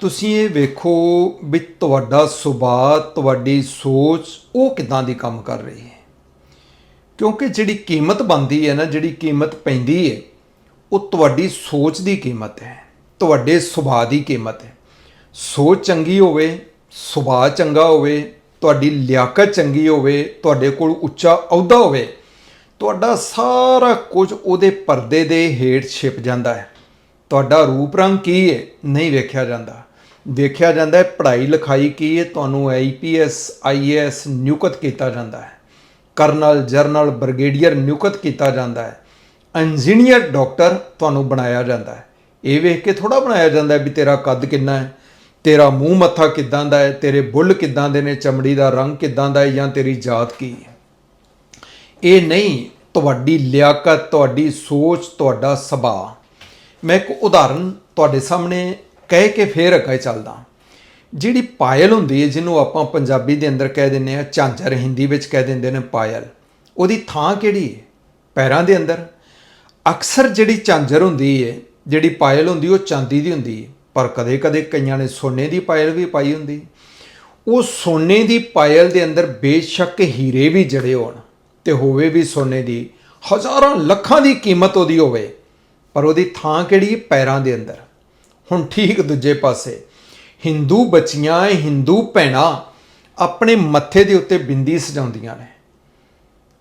ਤੁਸੀਂ ਇਹ ਵੇਖੋ ਵੀ ਤੁਹਾਡਾ ਸੁਭਾਅ, ਤੁਹਾਡੀ ਸੋਚ, ਉਹ ਕਿਦਾਂ ਦੀ ਕੰਮ ਕਰ ਰਹੀ ਹੈ। ਕਿਉਂਕਿ ਜਿਹੜੀ ਕੀਮਤ ਬਣਦੀ ਹੈ ਨਾ, ਜਿਹੜੀ ਕੀਮਤ ਪੈਂਦੀ ਹੈ, ਉਹ ਤੁਹਾਡੀ ਸੋਚ ਦੀ ਕੀਮਤ ਹੈ, ਤੁਹਾਡੇ ਸੁਭਾਅ ਦੀ ਕੀਮਤ ਹੈ। ਸੋਚ ਚੰਗੀ ਹੋਵੇ, ਸੁਭਾਅ ਚੰਗਾ ਹੋਵੇ, ਤੁਹਾਡੀ ਲਿਆਕਤ ਚੰਗੀ ਹੋਵੇ, ਤੁਹਾਡੇ ਕੋਲ ਉੱਚਾ ਅਹੁਦਾ ਹੋਵੇ, ਤੁਹਾਡਾ ਸਾਰਾ ਕੁਝ ਉਹਦੇ ਪਰਦੇ ਦੇ ਹੇਠ ਛਿਪ ਜਾਂਦਾ ਹੈ। ਤੁਹਾਡਾ ਰੂਪ ਰੰਗ ਕੀ ਹੈ? ਨਹੀਂ ਵੇਖਿਆ ਜਾਂਦਾ। ਵੇਖਿਆ ਜਾਂਦਾ ਹੈ, ਪੜ੍ਹਾਈ ਲਿਖਾਈ ਕੀ ਹੈ, ਤੁਹਾਨੂੰ ਆਈਪੀਐਸ ਆਈਏਐਸ ਨਿਯੁਕਤ ਕੀਤਾ ਜਾਂਦਾ ਹੈ। ਕਰਨਲ ਜਰਨਲ ਬ੍ਰਿਗੇਡੀਅਰ ਨਿਯੁਕਤ ਕੀਤਾ ਜਾਂਦਾ ਹੈ। ਇੰਜੀਨੀਅਰ ਡਾਕਟਰ ਤੁਹਾਨੂੰ ਬਣਾਇਆ ਜਾਂਦਾ ਹੈ। ਇਹ ਵੇਖ ਕੇ ਥੋੜਾ ਬਣਾਇਆ ਜਾਂਦਾ ਵੀ ਤੇਰਾ ਕੱਦ ਕਿੰਨਾ ਹੈ, ਤੇਰਾ ਮੂੰਹ ਮੱਥਾ ਕਿੱਦਾਂ ਦਾ ਹੈ, ਤੇਰੇ ਬੁੱਲ ਕਿੱਦਾਂ ਦੇ ਨੇ, ਚਮੜੀ ਦਾ ਰੰਗ ਕਿੱਦਾਂ ਦਾ ਹੈ ਜਾਂ ਤੇਰੀ ਜਾਤ ਕੀ ਹੈ। ਇਹ ਨਹੀਂ, ਤੁਹਾਡੀ ਲਿਆਕਤ, ਤੁਹਾਡੀ ਸੋਚ, ਤੁਹਾਡਾ ਸੁਭਾਅ। ਮੈਂ ਇੱਕ ਉਦਾਹਰਨ ਤੁਹਾਡੇ ਸਾਹਮਣੇ ਕਹਿ ਕੇ ਫੇਰ ਅੱਗੇ ਚੱਲਦਾ ਜਿਹੜੀ ਪਾਇਲ ਹੁੰਦੀ ਹੈ, ਜਿਹਨੂੰ ਆਪਾਂ ਪੰਜਾਬੀ ਦੇ ਅੰਦਰ ਕਹਿ ਦਿੰਦੇ ਆ ਝਾਂਜਰ ਹਿੰਦੀ ਵਿੱਚ ਕਹਿ ਦਿੰਦੇ ਨੇ ਪਾਇਲ, ਉਹਦੀ ਥਾਂ ਕਿਹੜੀ ਹੈ? ਪੈਰਾਂ ਦੇ ਅੰਦਰ। ਅਕਸਰ ਜਿਹੜੀ ਝਾਂਜਰ ਹੁੰਦੀ ਹੈ, ਜਿਹੜੀ ਪਾਇਲ ਹੁੰਦੀ, ਉਹ ਚਾਂਦੀ ਦੀ ਹੁੰਦੀ ਹੈ, ਪਰ ਕਦੇ-ਕਦੇ ਕਈਆਂ ਨੇ ਸੋਨੇ ਦੀ ਪਾਇਲ ਵੀ ਪਾਈ ਹੁੰਦੀ। ਉਹ ਸੋਨੇ ਦੀ ਪਾਇਲ ਦੇ ਅੰਦਰ ਬੇਸ਼ੱਕ ਹੀਰੇ ਵੀ ਜੜੇ ਹੋਣ, ਤੇ ਹੋਵੇ ਵੀ ਸੋਨੇ ਦੀ, ਹਜ਼ਾਰਾਂ ਲੱਖਾਂ ਦੀ ਕੀਮਤ ਉਹਦੀ ਹੋਵੇ, ਪਰ ਉਹਦੀ ਥਾਂ ਕਿਹੜੀ ਹੈ? ਪੈਰਾਂ ਦੇ ਅੰਦਰ। ਹੁਣ ਠੀਕ ਦੂਜੇ ਪਾਸੇ। ਹਿੰਦੂ ਬੱਚੀਆਂ ਹਿੰਦੂ ਭੈਣਾਂ ਆਪਣੇ ਮੱਥੇ ਦੇ ਉੱਤੇ ਬਿੰਦੀ ਸਜਾਉਂਦੀਆਂ ਨੇ।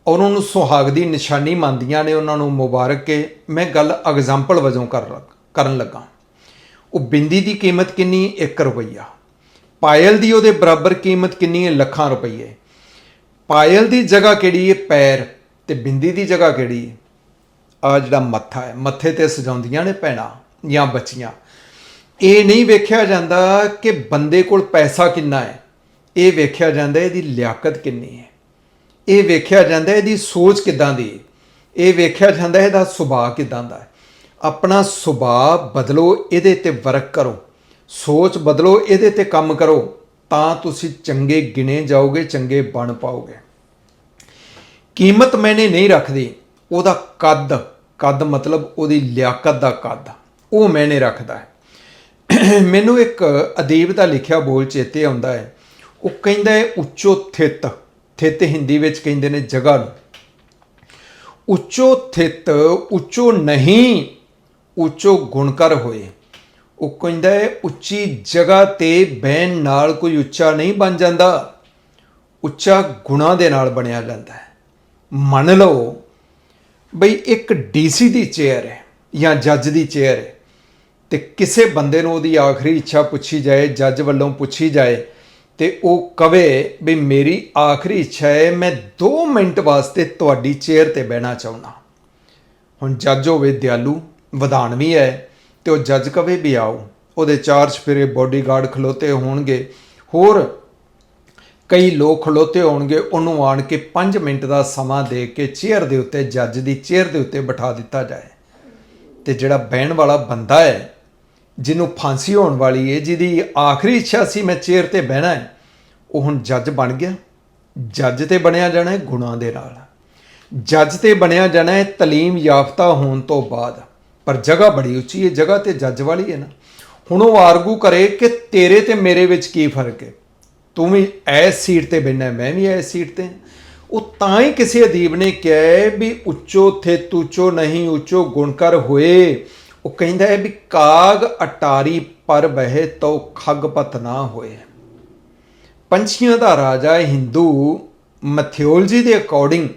ਉਹਨਾਂ ਨੂੰ ਸੁਹਾਗ ਦੀ ਨਿਸ਼ਾਨੀ ਮੰਨਦੀਆਂ ਨੇ, ਉਹਨਾਂ ਨੂੰ ਮੁਬਾਰਕ ਕੇ ਮੈਂ ਗੱਲ ਐਗਜ਼ਾਮਪਲ ਵਜੋਂ ਕਰ ਲੱਗ- ਕਰਨ ਲੱਗਾ। ਉਹ ਬਿੰਦੀ ਦੀ ਕੀਮਤ ਕਿੰਨੀ? 1 ਰੁਪਈਆ। ਪਾਇਲ ਦੀ ਉਹਦੇ ਬਰਾਬਰ ਕੀਮਤ ਕਿੰਨੀ ਹੈ? ਲੱਖਾਂ ਰੁਪਈਏ। ਪਾਇਲ ਦੀ ਜਗ੍ਹਾ ਕਿਹੜੀ ਹੈ? ਪੈਰ। ਤੇ ਬਿੰਦੀ ਦੀ ਜਗ੍ਹਾ ਕਿਹੜੀ ਹੈ? ਆ ਜਿਹੜਾ ਮੱਥਾ ਹੈ, ਮੱਥੇ ਤੇ ਸਜਾਉਂਦੀਆਂ ਨੇ ਭੈਣਾਂ ਜਾਂ ਬੱਚੀਆਂ। ਇਹ ਨਹੀਂ ਵੇਖਿਆ ਜਾਂਦਾ ਕਿ ਬੰਦੇ ਕੋਲ ਪੈਸਾ ਕਿੰਨਾ ਹੈ। ਇਹ ਵੇਖਿਆ ਜਾਂਦਾ ਇਹਦੀ ਲਿਆਕਤ ਕਿੰਨੀ ਹੈ। ਇਹ ਵੇਖਿਆ ਜਾਂਦਾ ਇਹਦੀ ਸੋਚ ਕਿਦਾਂ ਦੀ ਹੈ। ਇਹ ਵੇਖਿਆ ਜਾਂਦਾ ਇਹਦਾ ਸੁਭਾਅ ਕਿਦਾਂ ਦਾ ਹੈ। ਆਪਣਾ ਸੁਭਾਅ ਬਦਲੋ, ਇਹਦੇ ਤੇ ਵਰਕ ਕਰੋ। ਸੋਚ ਬਦਲੋ, ਇਹਦੇ ਤੇ ਕੰਮ ਕਰੋ, ਤਾਂ ਤੁਸੀਂ ਚੰਗੇ ਗਿਣੇ ਜਾਓਗੇ, ਚੰਗੇ ਬਣ ਪਾਓਗੇ। ਕੀਮਤ ਮੈਨੇ ਨਹੀਂ ਰੱਖਦੀ। ਉਹਦਾ ਕੱਦ ਕੱਦ ਮਤਲਬ ਉਹਦੀ ਲਿਆਕਤ ਦਾ ਕੱਦ। ਉਹ ਮੈਨੇ ਰੱਖਦਾ ਹੈ। ਮੈਨੂੰ ਇੱਕ ਅਦੀਬ ਦਾ ਲਿਖਿਆ ਬੋਲ ਚੇਤੇ ਆਉਂਦਾ ਹੈ। ਉਹ ਕਹਿੰਦਾ ਹੈ, ਉੱਚੋ ਥਿਤ। ਥਿਤ ਹਿੰਦੀ ਵਿੱਚ ਕਹਿੰਦੇ ਨੇ ਜਗ੍ਹਾ ਨੂੰ। ਉੱਚੋ ਥਿਤ, ਉੱਚੋ ਨਹੀਂ, ਉੱਚੋ ਗੁਣਕਰ ਹੋਏ। ਉਹ ਕਹਿੰਦਾ ਹੈ, ਉੱਚੀ ਜਗ੍ਹਾ ਤੇ ਬਹਿਣ ਨਾਲ ਕੋਈ ਉੱਚਾ ਨਹੀਂ ਬਣ ਜਾਂਦਾ। ਉੱਚਾ ਗੁਣਾ ਦੇ ਨਾਲ ਬਣਿਆ ਜਾਂਦਾ ਹੈ। ਮੰਨ ਲਓ ਬਈ ਇੱਕ ਡੀਸੀ ਦੀ ਚੇਅਰ ਹੈ ਜਾਂ ਜੱਜ ਦੀ ਚੇਅਰ ਹੈ। ਤੇ ਕਿਸੇ ਬੰਦੇ ਨੂੰ ਉਹਦੀ ਆਖਰੀ ਇੱਛਾ ਪੁੱਛੀ ਜਾਏ, ਜੱਜ ਵੱਲੋਂ ਪੁੱਛੀ ਜਾਏ ਤੇ ਉਹ ਕਵੇ ਵੀ ਮੇਰੀ ਆਖਰੀ ਇੱਛਾ ਹੈ, ਮੈਂ 2 ਮਿੰਟ ਵਾਸਤੇ ਤੁਹਾਡੀ ਚੇਅਰ ਤੇ ਬਹਿਣਾ ਚਾਹੁੰਦਾ। ਹੁਣ ਜੱਜ ਹੋਵੇ ਦਿਆਲੂ ਵਿਧਾਨਵੀ ਹੈ ਤੇ ਉਹ ਜੱਜ ਕਵੇ ਵੀ ਆਓ, ਉਹਦੇ ਚਾਰ ਚਫੇਰੇ ਬੋਡੀਗਾਰਡ ਖਲੋਤੇ ਹੋਣਗੇ। ਹੋਰ ਕਈ ਲੋਕ ਖਲੋਤੇ ਹੋਣਗੇ, ਉਹਨੂੰ ਆਣ ਕੇ 5 ਮਿੰਟ ਦਾ ਸਮਾਂ ਦੇ ਕੇ ਚੇਅਰ ਦੇ ਉੱਤੇ, ਜੱਜ ਦੀ ਚੇਅਰ ਦੇ ਉੱਤੇ ਬਿਠਾ ਦਿੱਤਾ ਜਾਏ। ਤੇ ਜਿਹੜਾ ਬਹਿਣ ਵਾਲਾ ਬੰਦਾ ਹੈ ਜਿਹਨੂੰ ਫਾਂਸੀ ਹੋਣ ਵਾਲੀ ਹੈ ਜਿਹਦੀ ਆਖਰੀ ਇੱਛਾ ਸੀ ਮੈਂ ਚੇਅਰ ਤੇ ਬਹਿਣਾ ਹੈ ਉਹ ਹੁਣ ਜੱਜ ਬਣ ਗਿਆ। ਜੱਜ ਤੇ ਬਣਿਆ ਜਾਣਾ ਹੈ ਗੁਣਾਂ ਦੇ ਨਾਲ। ਜੱਜ ਤੇ ਬਣਿਆ ਜਾਣਾ ਹੈ ਤਾਲੀਮ ਯਾਫਤਾ ਹੋਣ ਤੋਂ ਬਾਅਦ। ਪਰ ਜਗ੍ਹਾ ਬੜੀ ਉੱਚੀ ਹੈ ਜਗ੍ਹਾ ਤੇ ਜੱਜ ਵਾਲੀ ਹੈ ਨਾ। ਹੁਣ ਉਹ ਆਰਗੂ ਕਰੇ ਕਿ ਤੇਰੇ ਤੇ ਮੇਰੇ ਵਿੱਚ ਕੀ ਫ਼ਰਕ ਹੈ ਤੂੰ ਵੀ ਐਸ ਸੀਟ ਤੇ ਬੈਠਣਾ ਮੈਂ ਵੀ ਐਸ ਸੀਟ ਤੇ। ਉਹ ਤਾਂ ਹੀ ਕਿਸੇ ਅਦੀਬ ਨੇ ਕਿਹਾ ਵੀ ਉੱਚੋ ਥੇ ਤੂਚੋ ਨਹੀਂ, ਉੱਚੋ ਗੁਣਕਰ ਹੋਏ। ਉਹ ਕਹਿੰਦਾ ਹੈ ਵੀ ਕਾਗ ਅਟਾਰੀ ਪਰ ਬਹਿ ਤੋ ਖਗਪਤ ਨਾ ਹੋਏ। ਪੰਛੀਆਂ ਦਾ ਰਾਜਾ ਹਿੰਦੂ ਮੈਥਿਓਲੋਜੀ ਦੇ ਅਕੋਰਡਿੰਗ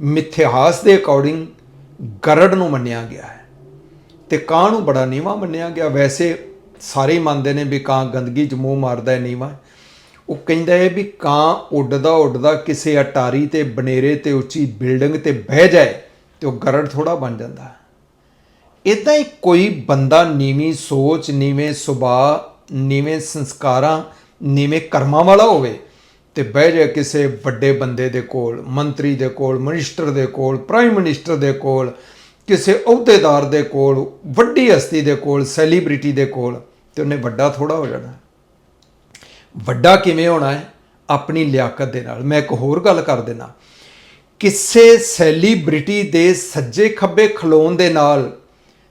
ਮਿਥਿਹਾਸ ਦੇ ਅਕੋਰਡਿੰਗ ਗਰੜ ਨੂੰ ਮੰਨਿਆ ਗਿਆ ਹੈ। ਤੇ ਕਾਂ ਨੂੰ ਬੜਾ ਨੀਵਾ ਮੰਨਿਆ ਗਿਆ। ਵੈਸੇ ਸਾਰੇ ਮੰਨਦੇ ਨੇ ਵੀ ਕਾਂ ਗੰਦਗੀ 'ਚ ਮੂੰਹ ਮਾਰਦਾ ਹੈ ਨੀਵਾ। ਉਹ ਕਹਿੰਦਾ ਹੈ ਵੀ ਕਾਂ ਉੱਡਦਾ ਉੱਡਦਾ ਕਿਸੇ ਅਟਾਰੀ ਤੇ ਬਨੇਰੇ ਤੇ ਉੱਚੀ ਬਿਲਡਿੰਗ ਤੇ ਬਹਿ ਜਾਏ ਤੇ ਉਹ ਗਰੜ ਥੋੜਾ ਬਣ ਜਾਂਦਾ ਹੈ। ਇੱਦਾਂ ਹੀ ਕੋਈ ਬੰਦਾ ਨੀਵੀਂ ਸੋਚ, ਨੀਵੇਂ ਸੁਭਾਅ, ਨੀਵੇਂ ਸੰਸਕਾਰਾਂ, ਨੀਵੇਂ ਕਰਮਾਂ ਵਾਲਾ ਹੋਵੇ ਤੇ ਬਹਿ ਜਾਏ ਕਿਸੇ ਵੱਡੇ ਬੰਦੇ ਦੇ ਕੋਲ, ਮੰਤਰੀ ਦੇ ਕੋਲ, ਮਿਨਿਸਟਰ ਦੇ ਕੋਲ, ਪ੍ਰਾਈਮ ਮਿਨਿਸਟਰ ਦੇ ਕੋਲ, ਕਿਸੇ ਅਹੁਦੇਦਾਰ ਦੇ ਕੋਲ, ਵੱਡੀ ਹਸਤੀ ਦੇ ਕੋਲ, ਸੈਲੀਬ੍ਰਿਟੀ ਦੇ ਕੋਲ ਤੇ ਉਹਨੇ ਵੱਡਾ ਥੋੜਾ ਹੋ ਜਾਣਾ। ਵੱਡਾ ਕਿਵੇਂ ਹੋਣਾ ਹੈ? ਆਪਣੀ ਲਿਆਕਤ ਦੇ ਨਾਲ। ਮੈਂ ਇੱਕ ਹੋਰ ਗੱਲ ਕਰ ਦੇਣਾ ਕਿਸੇ ਸੈਲੀਬ੍ਰਿਟੀ ਦੇ ਸੱਜੇ ਖੱਬੇ ਖਲੋਣ ਦੇ ਨਾਲ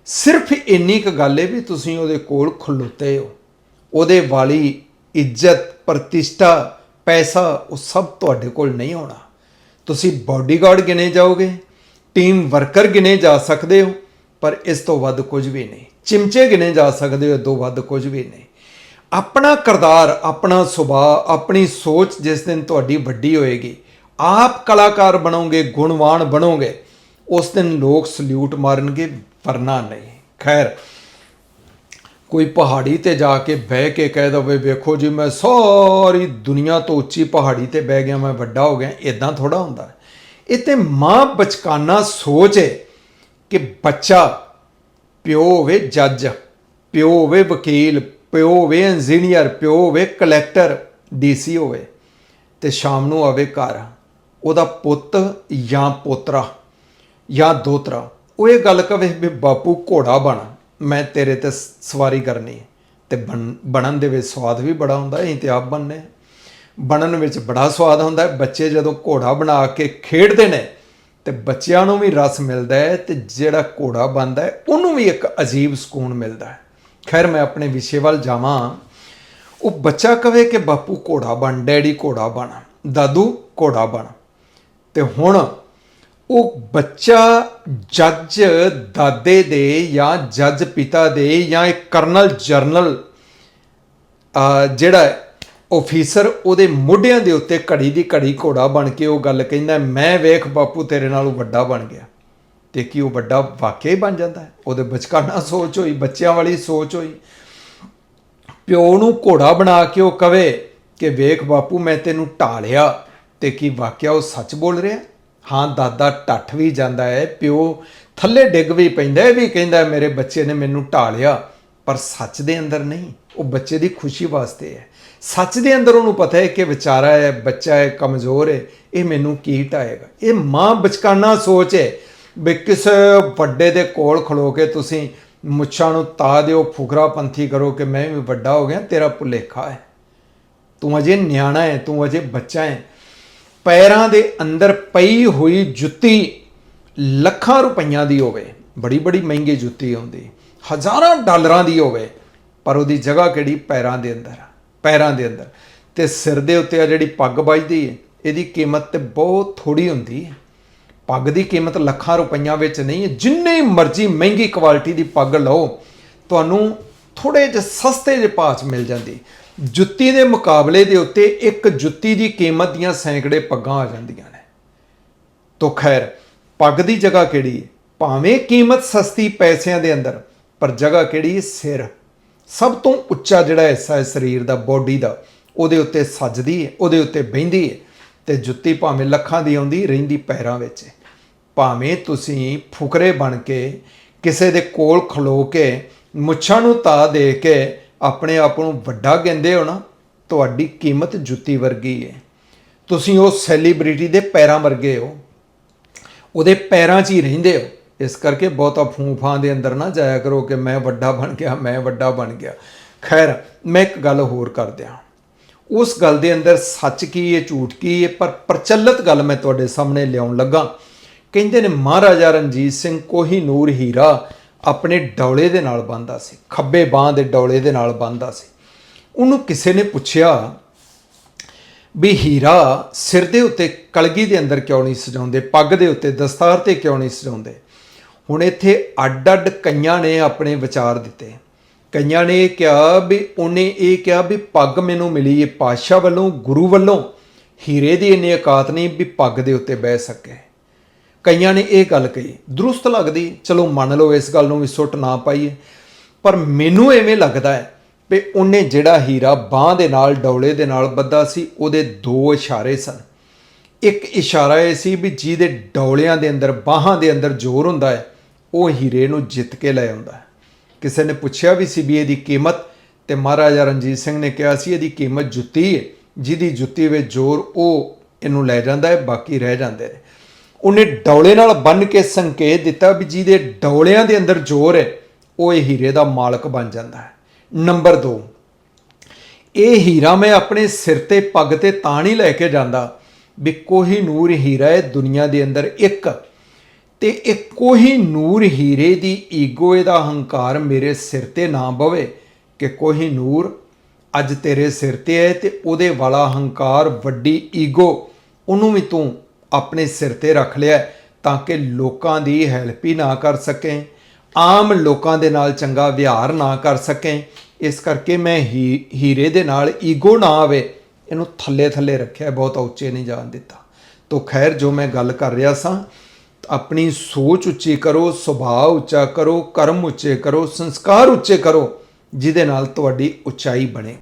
ਸਿਰਫ ਇੰਨੀ ਕੁ ਗੱਲ ਹੈ ਵੀ ਤੁਸੀਂ ਉਹਦੇ ਕੋਲ ਖਲੋਤੇ ਹੋ। ਉਹਦੇ ਵਾਲੀ ਇੱਜ਼ਤ, ਪ੍ਰਤਿਸ਼ਠਾ, ਪੈਸਾ ਉਹ ਸਭ ਤੁਹਾਡੇ ਕੋਲ ਨਹੀਂ ਹੋਣਾ ਤੁਸੀਂ ਬਾਡੀਗਾਰਡ ਗਿਣੇ ਜਾਓਗੇ ਟੀਮ ਵਰਕਰ ਗਿਣੇ ਜਾ ਸਕਦੇ ਹੋ, ਪਰ ਇਸ ਤੋਂ ਵੱਧ ਕੁਝ ਵੀ ਨਹੀਂ। ਚਿਮਚੇ ਗਿਣੇ ਜਾ ਸਕਦੇ ਹੋ, ਇਹ ਤੋਂ ਵੱਧ ਕੁਝ ਵੀ ਨਹੀਂ। ਆਪਣਾ ਕਰਦਾਰ, ਆਪਣਾ ਸੁਭਾਅ, ਆਪਣੀ ਸੋਚ ਜਿਸ ਦਿਨ ਤੁਹਾਡੀ ਵੱਡੀ ਹੋਏਗੀ, ਆਪ ਕਲਾਕਾਰ ਬਣੋਗੇ, ਗੁਣਵਾਨ ਬਣੋਗੇ, ਉਸ ਦਿਨ ਲੋਕ ਸਲੂਟ ਮਾਰਨਗੇ ਪਰਨਾ ਨਹੀਂ। ਖੈਰ, ਕੋਈ ਪਹਾੜੀ ਤੇ ਜਾ ਕੇ ਬਹਿ ਕੇ ਕਹਿ ਦਵੇ, ਵੇਖੋ ਜੀ, ਮੈਂ ਸਾਰੀ ਦੁਨੀਆ ਤੋਂ ਉੱਚੀ ਪਹਾੜੀ ਤੇ ਬਹਿ ਗਿਆ, ਮੈਂ ਵੱਡਾ ਹੋ ਗਿਆ ਇਦਾਂ ਥੋੜਾ ਹੁੰਦਾ। ਇਹ ਤੇ ਮਾਂ ਬਚਕਾਨਾ ਸੋਚ ਹੈ ਕਿ ਬੱਚਾ ਪਿਓ ਹੋਵੇ ਜੱਜ, ਪਿਓ ਹੋਵੇ ਵਕੀਲ, ਪਿਓ ਹੋਵੇ ਇੰਜੀਨੀਅਰ, ਪਿਓ ਹੋਵੇ ਕਲੈਕਟਰ, ਡੀਸੀ ਹੋਵੇ ਤੇ ਸ਼ਾਮ ਨੂੰ ਆਵੇ ਘਰ। ਉਹਦਾ ਪੁੱਤ ਜਾਂ ਪੋਤਰਾ ਜਾਂ ਦੋਤਰਾ। ਉਹ ਇਹ ਗੱਲ ਕਵੇ ਵੀ ਬਾਪੂ ਘੋੜਾ ਬਣ, ਮੈਂ ਤੇਰੇ ਤੇ ਸ- ਸਵਾਰੀ ਕਰਨੀ ਹੈ। ਤੇ ਬਣ- ਬਣਨ ਦੇ ਵਿੱਚ ਸਵਾਦ ਵੀ ਬੜਾ ਹੁੰਦਾ, ਅਸੀਂ ਤੇ ਆਪ ਬਣਨੇ ਬਣਨ ਵਿੱਚ ਬੜਾ ਸਵਾਦ ਹੁੰਦਾ ਬੱਚੇ ਜਦੋਂ ਘੋੜਾ ਬਣਾ ਕੇ ਖੇਡਦੇ ਨੇ, ਤੇ ਬੱਚਿਆਂ ਨੂੰ ਵੀ ਰਸ ਮਿਲਦਾ ਹੈ ਤੇ ਜਿਹੜਾ ਘੋੜਾ ਬਣਦਾ ਹੈ, ਉਹਨੂੰ ਵੀ ਇੱਕ ਅਜੀਬ ਸਕੂਨ ਮਿਲਦਾ ਹੈ। ਖੈਰ, ਮੈਂ ਆਪਣੇ ਵਿਸ਼ੇ ਵੱਲ ਜਾਵਾਂ। ਉਹ ਬੱਚਾ ਕਵੇ ਕਿ ਬਾਪੂ ਘੋੜਾ ਬਣ, ਡੈਡੀ ਘੋੜਾ ਬਣ, ਦਾਦੂ ਘੋੜਾ ਬਣ। ਤੇ ਹੁਣ ਉਹ ਬੱਚਾ ਜੱਜ ਦਾਦੇ ਦੇ ਜਾਂ ਜੱਜ ਪਿਤਾ ਦੇ ਜਾਂ ਇੱਕ ਕਰਨਲ ਜਰਨਲ ਜਿਹੜਾ ਆਫੀਸਰ ਉਹਦੇ ਮੋਢਿਆਂ ਦੇ ਉੱਤੇ ਘੜੀ ਦੀ ਘੜੀ ਘੋੜਾ ਬਣ ਕੇ ਉਹ ਗੱਲ ਕਹਿੰਦਾ, ਮੈਂ ਵੇਖ ਬਾਪੂ ਤੇਰੇ ਨਾਲੋਂ ਵੱਡਾ ਬਣ ਗਿਆ। ਤੇ ਕੀ ਉਹ ਵੱਡਾ ਵਾਕਿਆ ਹੀ ਬਣ ਜਾਂਦਾ ਉਹਦੇ ਬਚਕਾਨਾ ਸੋਚ ਹੋਈ, ਬੱਚਿਆਂ ਵਾਲੀ ਸੋਚ ਹੋਈ। ਪਿਓ ਨੂੰ ਘੋੜਾ ਬਣਾ ਕੇ ਉਹ ਕਵੇ ਕਿ ਵੇਖ ਬਾਪੂ, ਮੈਂ ਤੈਨੂੰ ਢਾਲਿਆ ਤੇ ਕੀ ਵਾਕਿਆ ਉਹ ਸੱਚ ਬੋਲ ਰਿਹਾ? ਹਾਂ, ਦਾਦਾ ਟੱਠ ਵੀ ਜਾਂਦਾ ਹੈ, ਪਿਓ ਥੱਲੇ ਡਿੱਗ ਵੀ ਪੈਂਦਾ ਇਹ ਵੀ ਕਹਿੰਦਾ ਮੇਰੇ ਬੱਚੇ ਨੇ ਮੈਨੂੰ ਢਾਲਿਆ। ਪਰ ਸੱਚ ਦੇ ਅੰਦਰ ਨਹੀਂ, ਉਹ ਬੱਚੇ ਦੀ ਖੁਸ਼ੀ ਵਾਸਤੇ ਹੈ। ਸੱਚ ਦੇ ਅੰਦਰ ਉਹਨੂੰ ਪਤਾ ਹੈ ਕਿ ਵਿਚਾਰਾ ਹੈ, ਬੱਚਾ ਹੈ, ਕਮਜ਼ੋਰ ਹੈ, ਇਹ ਮੈਨੂੰ ਕੀ ਢਾਏਗਾ? ਇਹ ਮਾਂ ਬਚਕਾਨਾ ਸੋਚ ਹੈ ਵੀ ਕਿਸੇ ਵੱਡੇ ਦੇ ਕੋਲ ਖਲੋ ਕੇ ਤੁਸੀਂ ਮੁੱਛਾਂ ਨੂੰ ਤਾ ਦਿਓ, ਫੁਕਰਾ ਪੰਥੀ ਕਰੋ ਕਿ ਮੈਂ ਵੀ ਵੱਡਾ ਹੋ ਗਿਆ, ਤੇਰਾ ਭੁਲੇਖਾ ਹੈ। ਤੂੰ ਅਜੇ ਨਿਆਣਾ ਹੈ, ਤੂੰ ਅਜੇ ਬੱਚਾ ਹੈ। ਪੈਰਾਂ ਦੇ ਅੰਦਰ ਪਈ ਹੋਈ ਜੁੱਤੀ ਲੱਖਾਂ ਰੁਪਈਆਂ ਦੀ ਹੋਵੇ, ਬੜੀ ਬੜੀ ਮਹਿੰਗੀ ਜੁੱਤੀ ਹੁੰਦੀ, ਹਜ਼ਾਰਾਂ ਡਾਲਰਾਂ ਦੀ ਹੋਵੇ, ਪਰ ਉਹਦੀ ਜਗ੍ਹਾ ਕਿਹੜੀ? ਪੈਰਾਂ ਦੇ ਅੰਦਰ, ਪੈਰਾਂ ਦੇ ਅੰਦਰ। ਤੇ ਸਿਰ ਦੇ ਉੱਤੇ ਆ ਜਿਹੜੀ ਪੱਗ ਵੱਜਦੀ ਹੈ ਇਹਦੀ ਕੀਮਤ ਤੇ ਬਹੁਤ ਥੋੜੀ ਹੁੰਦੀ ਹੈ ਪੱਗ ਦੀ ਕੀਮਤ ਲੱਖਾਂ ਰੁਪਈਆਂ ਵਿੱਚ ਨਹੀਂ ਹੈ ਜਿੰਨੀ ਮਰਜ਼ੀ ਮਹਿੰਗੀ ਕੁਆਲਿਟੀ ਦੀ ਪੱਗ ਲਓ, ਤੁਹਾਨੂੰ ਥੋੜੇ ਜਿਹੇ ਸਸਤੇ ਜਿਹੇ ਭਾਅ 'ਚ ਮਿਲ ਜਾਂਦੀ। ਜੁੱਤੀ ਦੇ ਮੁਕਾਬਲੇ ਦੇ ਉੱਤੇ ਇੱਕ ਜੁੱਤੀ ਦੀ ਕੀਮਤ ਦੀਆਂ ਸੈਂਕੜੇ ਪੱਗਾਂ ਆ ਜਾਂਦੀਆਂ ਨੇ। ਤੋ ਖੈਰ, ਪੱਗ ਦੀ ਜਗ੍ਹਾ ਕਿਹੜੀ ਹੈ ਭਾਵੇਂ ਕੀਮਤ ਸਸਤੀ ਪੈਸਿਆਂ ਦੇ ਅੰਦਰ, ਪਰ ਜਗ੍ਹਾ ਕਿਹੜੀ ਹੈ ਸਿਰ। ਸਭ ਤੋਂ ਉੱਚਾ ਜਿਹੜਾ ਹਿੱਸਾ ਹੈ ਸਰੀਰ ਦਾ, ਬੋਡੀ ਦਾ, ਉਹਦੇ ਉੱਤੇ ਸੱਜਦੀ ਹੈ ਉਹਦੇ ਉੱਤੇ ਬਹਿੰਦੀ ਹੈ ਤੇ ਜੁੱਤੀ ਭਾਵੇਂ ਲੱਖਾਂ ਦੀ ਆਉਂਦੀ, ਰਹਿੰਦੀ ਪੈਰਾਂ ਵਿੱਚ ਭਾਵੇਂ ਤੁਸੀਂ ਫੁਕਰੇ ਬਣ ਕੇ ਕਿਸੇ ਦੇ ਕੋਲ ਖਲੋ ਕੇ, ਮੁੱਛਾਂ ਨੂੰ ਤਾ ਦੇ ਕੇ ਆਪਣੇ ਆਪ ਨੂੰ ਵੱਡਾ ਕਹਿੰਦੇ ਹੋ ਨਾ, ਤੁਹਾਡੀ ਕੀਮਤ ਜੁੱਤੀ ਵਰਗੀ ਹੈ ਤੁਸੀਂ ਉਹ ਸੈਲੀਬ੍ਰਿਟੀ ਦੇ ਪੈਰਾਂ ਵਰਗੇ ਹੋ। ਉਹਦੇ ਪੈਰਾਂ 'ਚ ਹੀ ਰਹਿੰਦੇ ਹੋ। ਇਸ ਕਰਕੇ ਬਹੁਤਾ ਫੂਫਾਂ ਦੇ ਅੰਦਰ ਨਾ ਜਾਇਆ ਕਰੋ ਕਿ ਮੈਂ ਵੱਡਾ ਬਣ ਗਿਆ, ਮੈਂ ਵੱਡਾ ਬਣ ਗਿਆ। ਖੈਰ, ਮੈਂ ਇੱਕ ਗੱਲ ਹੋਰ ਕਰ ਦਿਆਂ। ਉਸ ਗੱਲ ਦੇ ਅੰਦਰ ਸੱਚ ਕੀ ਹੈ ਝੂਠ ਕੀ ਹੈ ਪਰ ਪ੍ਰਚਲਿਤ ਗੱਲ ਮੈਂ ਤੁਹਾਡੇ ਸਾਹਮਣੇ ਲਿਆਉਣ ਲੱਗਾ। ਕਹਿੰਦੇ ਨੇ, ਮਹਾਰਾਜਾ ਰਣਜੀਤ ਸਿੰਘ ਕੋਹੀ ਨੂਰ ਹੀਰਾ ਆਪਣੇ ਡੌਲੇ ਦੇ ਨਾਲ ਬੰਨਦਾ ਸੀ, ਖੱਬੇ ਬਾਹ ਦੇ ਡੌਲੇ ਦੇ ਨਾਲ ਬੰਨਦਾ ਸੀ। ਉਹਨੂੰ ਕਿਸੇ ਨੇ ਪੁੱਛਿਆ ਵੀ ਹੀਰਾ ਸਿਰ ਦੇ ਉੱਤੇ ਕਲਗੀ ਦੇ ਅੰਦਰ ਕਿਉਂ ਨਹੀਂ ਸਜਾਉਂਦੇ, ਪੱਗ ਦੇ ਉੱਤੇ ਦਸਤਾਰ ਤੇ ਕਿਉਂ ਨਹੀਂ ਸਜਾਉਂਦੇ? ਹੁਣ ਇੱਥੇ ਅੱਡ-ਅੱਡ ਕਈਆਂ ਨੇ ਆਪਣੇ ਵਿਚਾਰ ਦਿੱਤੇ। ਕਈਆਂ ਨੇ ਇਹ ਕਿਹਾ ਵੀ, ਉਹਨੇ ਇਹ ਕਿਹਾ ਵੀ ਪੱਗ ਮੈਨੂੰ ਮਿਲੀ ਹੈ ਪਾਤਸ਼ਾਹ ਵੱਲੋਂ, ਗੁਰੂ ਵੱਲੋਂ। ਹੀਰੇ ਦੀ ਇੰਨੀ ਔਕਾਤ ਨਹੀਂ ਵੀ ਪੱਗ ਦੇ ਉੱਤੇ ਬਹਿ ਸਕੇ। ਕਈਆਂ ਨੇ ਇਹ ਗੱਲ ਕਹੀ, ਦਰੁਸਤ ਲੱਗਦੀ, ਚਲੋ ਮੰਨ ਲਓ ਇਸ ਗੱਲ ਨੂੰ ਵੀ ਸੁੱਟ ਨਾ ਪਾਈਏ। ਪਰ ਮੈਨੂੰ ਐਵੇਂ ਲੱਗਦਾ ਹੈ ਵੀ ਉਹਨੇ ਜਿਹੜਾ ਹੀਰਾ ਬਾਹ ਦੇ ਨਾਲ, ਡੌਲੇ ਦੇ ਨਾਲ ਬੱਧਾ ਸੀ, ਉਹਦੇ ਦੋ ਇਸ਼ਾਰੇ ਸਨ। ਇੱਕ ਇਸ਼ਾਰਾ ਇਹ ਸੀ ਵੀ ਜਿਹਦੇ ਡੌਲਿਆਂ ਦੇ ਅੰਦਰ, ਬਾਹਾਂ ਦੇ ਅੰਦਰ ਜ਼ੋਰ ਹੁੰਦਾ ਹੈ, ਉਹ ਹੀਰੇ ਨੂੰ ਜਿੱਤ ਕੇ ਲੈ ਆਉਂਦਾ ਹੈ। ਕਿਸੇ ਨੇ ਪੁੱਛਿਆ ਵੀ ਸੀ ਵੀ ਇਹਦੀ ਕੀਮਤ? ਤੇ ਮਹਾਰਾਜਾ ਰਣਜੀਤ ਸਿੰਘ ਨੇ ਕਿਹਾ ਸੀ, ਇਹਦੀ ਕੀਮਤ ਜੁੱਤੀ ਹੈ, ਜਿਹਦੀ ਜੁੱਤੀ ਵਿੱਚ ਜ਼ੋਰ, ਉਹ ਇਹਨੂੰ ਲੈ ਜਾਂਦਾ ਹੈ, ਬਾਕੀ ਰਹਿ ਜਾਂਦੇ ਨੇ। ਉਹਨੇ ਡੌਲੇ ਨਾਲ ਬੰਨ ਕੇ ਸੰਕੇਤ ਦਿੱਤਾ ਵੀ ਜਿਹਦੇ ਡੌਲਿਆਂ ਦੇ ਅੰਦਰ ਜ਼ੋਰ ਹੈ, ਉਹ ਇਹ ਹੀਰੇ ਦਾ ਮਾਲਕ ਬਣ ਜਾਂਦਾ ਹੈ। ਨੰਬਰ 2 ਇਹ ਹੀਰਾ ਮੈਂ ਆਪਣੇ ਸਿਰ ਤੇ ਪੱਗ ਤੇ ਤਾਂ ਨਹੀਂ ਲੈ ਕੇ ਜਾਂਦਾ ਵੀ ਕੋਈ ਨੂਰ ਹੀਰਾ ਹੈ ਦੁਨੀਆ ਦੇ ਅੰਦਰ ਇੱਕ ਤੇ ਇਹ ਕੋਹੀ ਨੂਰ ਹੀਰੇ ਦੀ ਈਗੋ, ਇਹਦਾ ਹੰਕਾਰ ਮੇਰੇ ਸਿਰ ਤੇ ਨਾ ਬਵੇ ਕਿ ਕੋਈ ਨੂਰ ਅੱਜ ਤੇਰੇ ਸਿਰ ਤੇ ਹੈ ਤੇ ਉਹਦੇ ਵਾਲਾ ਹੰਕਾਰ, ਵੱਡੀ ਈਗੋ, ਉਹਨੂੰ ਵੀ ਤੂੰ ਆਪਣੇ ਸਿਰ ਤੇ ਰੱਖ ਲਿਆ ਤਾਂ ਕਿ ਲੋਕਾਂ ਦੀ ਹੈਲਪ ਹੀ ਨਾ ਕਰ ਸਕੇ। ਆਮ ਲੋਕਾਂ ਦੇ ਨਾਲ ਚੰਗਾ ਵਿਹਾਰ ਨਾ ਕਰ ਸਕੇ। ਇਸ ਕਰਕੇ ਮੈਂ ਹੀ, ਹੀਰੇ ਦੇ ਨਾਲ ਈਗੋ ਨਾ ਆਵੇ। ਇਹਨੂੰ ਥੱਲੇ ਥੱਲੇ ਰੱਖਿਆ ਬਹੁਤ ਉੱਚੇ ਨਹੀਂ ਜਾਣ ਦਿੱਤਾ। ਤੋ ਖੈਰ, ਜੋ ਮੈਂ ਗੱਲ ਕਰ ਰਿਹਾ ਸਾਂ, ਆਪਣੀ ਸੋਚ ਉੱਚੀ ਕਰੋ, ਸੁਭਾਅ ਉੱਚਾ ਕਰੋ, ਕਰਮ ਉੱਚੇ ਕਰੋ, ਸੰਸਕਾਰ ਉੱਚੇ ਕਰੋ, ਜਿਹਦੇ ਨਾਲ ਤੁਹਾਡੀ ਉਚਾਈ ਬਣੇ।